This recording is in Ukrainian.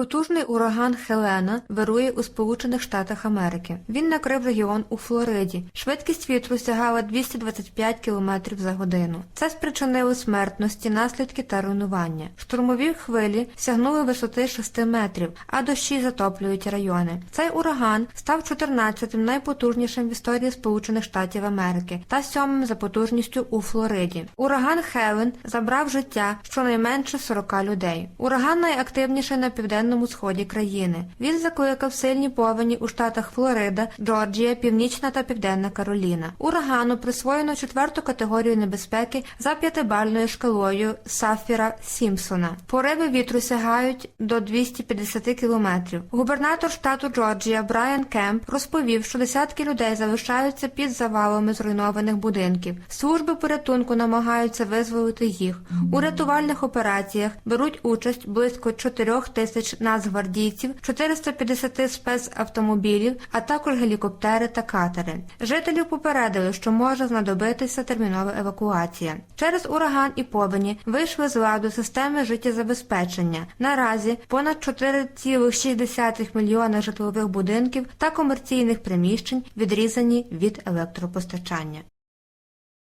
Потужний ураган Хелена вирує у Сполучених Штатах Америки. Він накрив регіон у Флориді. Швидкість вітру сягала 225 км за годину. Це спричинило смертності, наслідки та руйнування. Штурмові хвилі сягнули висоти 6 метрів, а дощі затоплюють райони. Цей ураган став 14-тим найпотужнішим в історії Сполучених Штатів Америки та сьомим за потужністю у Флориді. Ураган Хелен забрав життя щонайменше 40 людей. Ураган найактивніший на південному сході країни. Він закликав сильні повені у штатах Флорида, Джорджія, Північна та Південна Кароліна. Урагану присвоєно четверту категорію небезпеки за п'ятибальною шкалою Сафіра Сімпсона. Пориви вітру сягають до 250 кілометрів. Губернатор штату Джорджія Брайан Кемп розповів, що десятки людей залишаються під завалами зруйнованих будинків. Служби порятунку намагаються визволити їх. У рятувальних операціях беруть участь близько 4 тисяч нацгвардійців, 450 спецавтомобілів, а також гелікоптери та катери. Жителів попередили, що може знадобитися термінова евакуація. Через ураган і повені вийшли з ладу системи життєзабезпечення. Наразі понад 4,6 мільйона житлових будинків та комерційних приміщень відрізані від електропостачання.